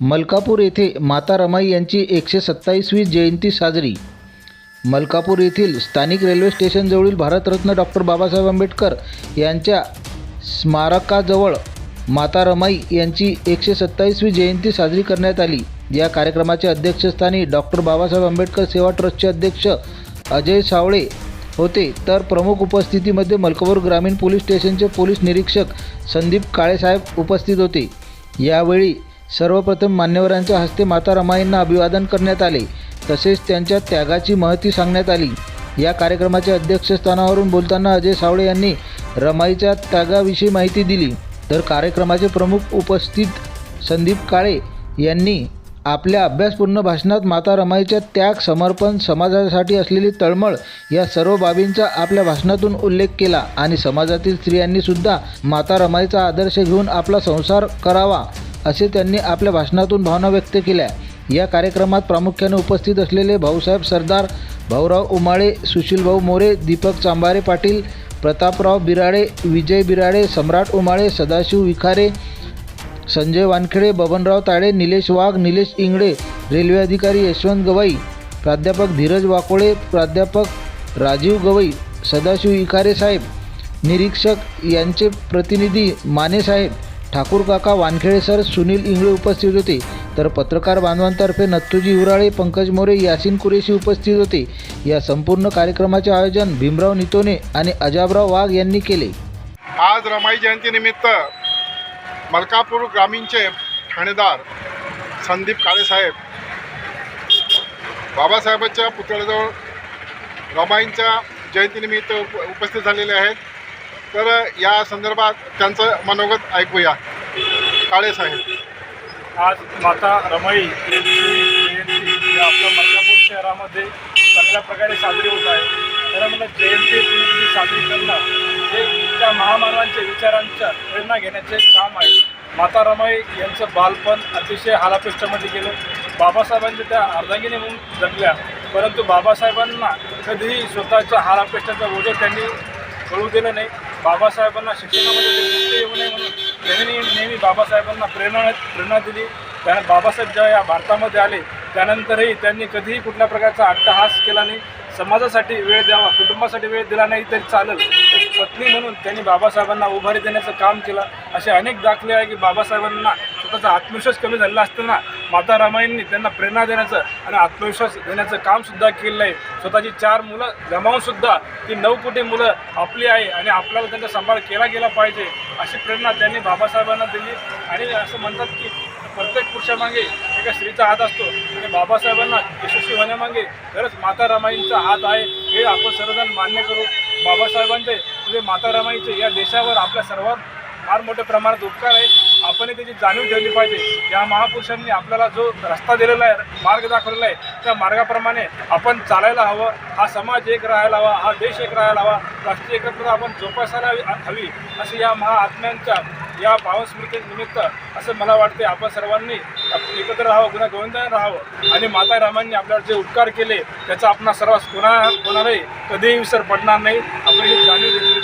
मलकापूर येथे माता रमाई यांची एकशे सत्तावीसवी जयंती साजरी. मलकापूर येथील स्थानिक रेल्वे स्टेशनजवळील भारतरत्न डॉक्टर बाबासाहेब आंबेडकर यांच्या स्मारकाजवळ माता रमाई यांची एकशे सत्तावीसवी जयंती साजरी करण्यात आली. या कार्यक्रमाच्या अध्यक्षस्थानी डॉक्टर बाबासाहेब आंबेडकर सेवा ट्रस्टचे अध्यक्ष अजय सावळे होते. तर प्रमुख उपस्थितीमध्ये मलकापूर ग्रामीण पोलीस स्टेशनचे पोलीस निरीक्षक संदीप काळेसाहेब उपस्थित होते. यावेळी सर्वप्रथम मान्यवरांच्या हस्ते माता रमाईंना अभिवादन करण्यात आले. तसेच त्यांच्या त्यागाची महती सांगण्यात आली. या कार्यक्रमाच्या अध्यक्षस्थानावरून बोलताना अजय सावळे यांनी रमाईच्या त्यागाविषयी माहिती दिली. तर कार्यक्रमाचे प्रमुख उपस्थित संदीप काळे यांनी आपल्या अभ्यासपूर्ण भाषणात माता रमाईच्या त्याग समर्पण समाजासाठी असलेली तळमळ या सर्व बाबींचा आपल्या भाषणातून उल्लेख केला आणि समाजातील स्त्रियांनी सुद्धा माता रमाईचा आदर्श घेऊन आपला संसार करावा. असे त्यांनी आपल्या भाषणातून भावना व्यक्त केल्या. या कार्यक्रमात प्रामुख्याने उपस्थित असलेले भाऊसाहेब सरदार भाऊराव उमाळे सुशीलभाऊ मोरे दीपक चांबारे पाटील प्रतापराव बिराडे विजय बिराडे सम्राट उमाळे सदाशिव विखारे संजय वानखेडे बबनराव ताडे निलेश वाघ निलेश इंगडे रेल्वे अधिकारी यशवंत गवई प्राध्यापक धीरज वाकोळे प्राध्यापक राजीव गवई सदाशिव इखारे साहेब निरीक्षक यांचे प्रतिनिधी माने साहेब ठाकूर काका वानखेडे सर सुनील इंगळे उपस्थित होते. तर पत्रकार बांधवांतर्फे नत्तूजी हिवराळे पंकज मोरे यासिन कुरेशी उपस्थित होते. या संपूर्ण कार्यक्रमाचे आयोजन भीमराव नितोने आणि अजाबराव वाघ यांनी केले. आज रमाई जयंतीनिमित्त मलकापूर ग्रामीणचे ठाणेदार संदीप काळेसाहेब बाबासाहेबांच्या पुतळ्याजवळ रमाईंच्या जयंतीनिमित्त उप उपस्थित झालेले आहेत. तर या संदर्भात त्यांचं मनोगत ऐकूया. काळेसाहेब आज माता रमाई जयंती आपल्या मलकापूर शहरामध्ये चांगल्या प्रकारे साजरी होत आहे. खरं म्हणजे जयंती पुण्यतिथी साजरी करणं हे त्या महामानवांच्या विचारांच्या प्रेरणा घेण्याचे काम आहे. माता रमाई यांचं बालपण अतिशय हालापिष्टामध्ये गेलं. बाबासाहेबांच्या त्या अर्धांगिनी म्हणून जगल्या. परंतु बाबासाहेबांना कधीही स्वतःच्या हालापेष्टाचा ओझं त्यांनी कळू दिलं नाही. बाबासाहेबांना शिक्षणामध्ये येऊ नये म्हणून त्यांनी नेहमी बाबासाहेबांना प्रेरणा प्रेरणा दिली. त्या बाबासाहेब जेव्हा या भारतामध्ये आले त्यानंतरही त्यांनी कधीही कुठल्या प्रकारचा अट्टहास केला नाही. समाजासाठी वेळ द्यावा कुटुंबासाठी वेळ दिला नाही तरी चालेल. पत्नी म्हणून त्यांनी बाबासाहेबांना उभारी देण्याचं काम केलं. असे अनेक दाखले आहे की बाबासाहेबांना स्वतःचा आत्मविश्वास कमी झालेला असताना माता रामाईंनी त्यांना प्रेरणा देण्याचं आणि आत्मविश्वास देण्याचं कामसुद्धा केलेलं आहे. स्वतःची चार मुलं गमावूनसुद्धा ती नऊ कोटी मुलं आपली आहे आणि आपल्याला त्यांचा सांभाळ केला गेला पाहिजे अशी प्रेरणा त्यांनी बाबासाहेबांना दिली. आणि असं म्हणतात की प्रत्येक पुरुषामागे एका स्त्रीचा हात असतो आणि बाबासाहेबांना यशस्वी होण्यामागे खरंच माता रामाईंचा हात आहे. हे आपण सर्वजण मान्य करू. बाबासाहेबांचे म्हणजे माता रमाईचे या देशावर आपल्या सर्वात फार मोठ्या प्रमाणात उपकार आहे. आपण त्याची जाणीव ठेवली पाहिजे. या महापुरुषांनी आपल्याला जो रस्ता दिलेला आहे मार्ग दाखवलेला आहे त्या मार्गाप्रमाणे आपण चालायला हवं. हा समाज एक राहायला हवा हा देश एक राहायला हवा. राष्ट्रीय एकत्र आपण जोपासायला हवी- हवी. अशी या महाआत्म्यांच्या या पावन निमित्त असं मला वाटते आपण सर्वांनी एकत्र राहावं गुन्हा गोविंदाने राहावं. आणि माता रामांनी आपल्याला जे उपकार केले त्याचा आपण सर्वांस कोणा कोणालाही कधीही विसर पडणार नाही. आपण ही जाणीव घेतली